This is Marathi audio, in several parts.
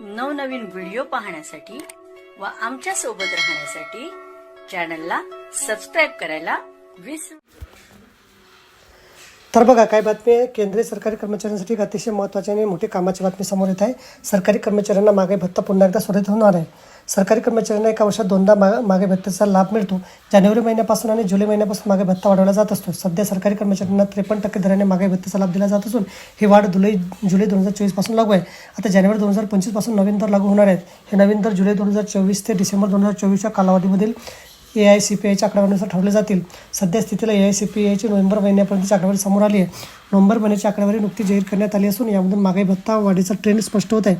नवनवीन व्हिडिओ पाहण्यासाठी व आमच्यासोबत राहण्यासाठी चॅनलला सबस्क्राईब करायला विसरू तर बघा काय बातमी आहे? केंद्रीय सरकारी कर्मचाऱ्यांसाठी एक अतिशय महत्त्वाची आणि मोठी कामाची बातमी समोर येत आहे. सरकारी कर्मचाऱ्यांना मागे भत्ता पुन्हा एकदा सुरळीत होणार आहे. सरकारी कर्मचाऱ्यांना एका वर्षात दोनदा मा मागे भत्त्याचा लाभ मिळतो. जानेवारी महिन्यापासून आणि जुलै महिन्यापासून मागे भत्ता वाढवला जात असतो. सध्या सरकारी कर्मचाऱ्यांना त्रेपन्न टक्के दराने मागे भत्त्याचा लाभ दिला जात असून ही वाढ जुलै जुलै दोन हजार चोवीसपासून लागू आहे. आता जानेवारी दोन हजार पंचवीसपासून नवीन दर लागू होणार आहेत. हे नवीन दर जुलै दोन हजार चोवीस ते डिसेंबर दोन हजार चोवीसच्या कालावधीमधील ए आय सी पी आयच्या आकडेवारीनुसार ठरवले जातील. सध्या स्थितीला ए आय सी पी आयची नोव्हेंबर महिन्यापर्यंतची आकडेवारी समोर आली आहे. नोव्हेंबर महिन्याची आकडेवारी नुकती जाहीर करण्यात आली असून यामधून मागे भत्ता वाढीचा ट्रेंड स्पष्ट होत आहे.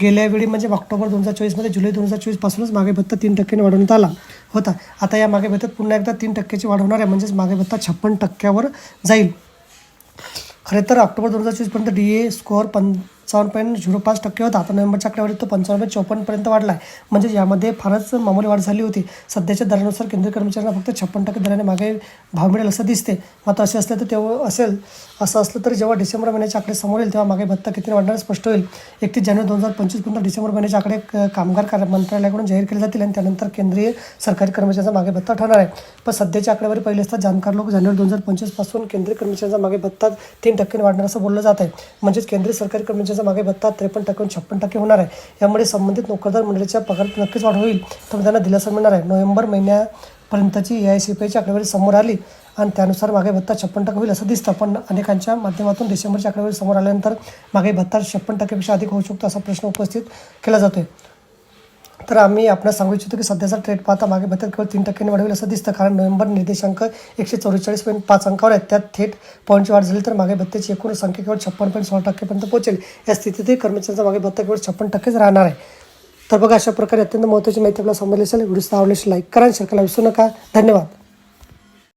गेल्या वेळी म्हणजे ऑक्टोबर दोन हजार चोवीसमध्ये जुलै दोन हजार चोवीसपासूनच मागे भत्ता तीन टक्क्याने वाढवण्यात आला होता. आता या मागे भत्त्यात पुन्हा एकदा तीन टक्क्याची वाढ होणार आहे म्हणजेच मागे भत्ता छप्पन टक्क्यावर जाईल. खरे तर ऑक्टोबर दोन हजार चोवीसपर्यंत डी ए स्कोअर पंचावन्न पॉईंट झिरो पाच टक्के होता. आता नोव्हेंबरच्या आकडेवारीत तो पंचावन्न चौपन्नपर्यंत वाढला आहे म्हणजे यामध्ये फारच मामूली वाढ झाली होती. सध्याच्या दरानुसार केंद्रीय कर्मचाऱ्यांना फक्त छप्पन टक्के दराने मागे भाव मिळेल असं दिसते. मात्र असे असले तर तेव्हा असेल असं असलं तर जेव्हा डिसेंबर महिन्याचे आकडे समोर येईल तेव्हा मागे भत्ता किती वाढणार स्पष्ट होईल. एकतीस जानेवारी दोन हजार पंचवीसपर्यंत डिसेंबर महिन्याचे आकडे कामगार कार्य मंत्रालयाकडून जाहीर केले जातील आणि त्यानंतर केंद्रीय सरकारी कर्मचाऱ्यांचा मागे भत्ता ठरणार आहे. पण सध्याची आकडेवारी पहिले असतात जाणकार लोक जानेवारी दोन हजार पंचवीसपासून केंद्रीय कर्मचाऱ्यांचा मागे भत्ता तीन टक्क्यांनी वाढणार असं बोललं जात आहे. म्हणजेच केंद्रीय सरकारी कर्मचाऱ्यांचा मागे भत्ता त्रेपन्न टक्के छप्पन टक्के होणार आहे. यामुळे संबंधित नोकरदार मंडळीच्या पगारात नक्कीच वाढ होईल तर त्यांना दिलासा मिळणार आहे. नोव्हेंबर महिन्यापर्यंतची ए आय सी पी आयची आकडेवारी समोर आली आणि त्यानुसार मागे भत्ता छप्पन टक्के होईल असं दिसतं. पण अनेकांच्या माध्यमातून डिसेंबरच्या आकडेवारी समोर आल्यानंतर मागे भत्ता छप्पन टक्केपेक्षा अधिक होऊ शकतो असा प्रश्न उपस्थित केला जातो आहे तर आम्ही आपल्याला सांगू इच्छितो की सध्याचा ट्रेड पाहता मागे भत्त्यात केवळ तीन टक्क्यांनी वाढवेल असं दिसतं. कारण नोव्हेंबर निर्देशांक एकशे चौवेचाळीस पॉईंट पाच अंकावर आहेत. त्यात थेट पॉईंटची वाढ झाली तर मागे भत्त्याची एकूण संख्या केवळ छप्पन पॉईंट सोळा टक्क्यापर्यंत पोहोचेल. या स्थितीतही कर्मचाऱ्यांचा मागे भत्ता केवळ छप्पन टक्केच राहणार आहे. तर बघा अशा प्रकारे अत्यंत महत्त्वाची माहिती आपल्याला समजली असेल व्हिडिओ आवडल्यास लाईक करा शेअर करायला विसरू नका. धन्यवाद.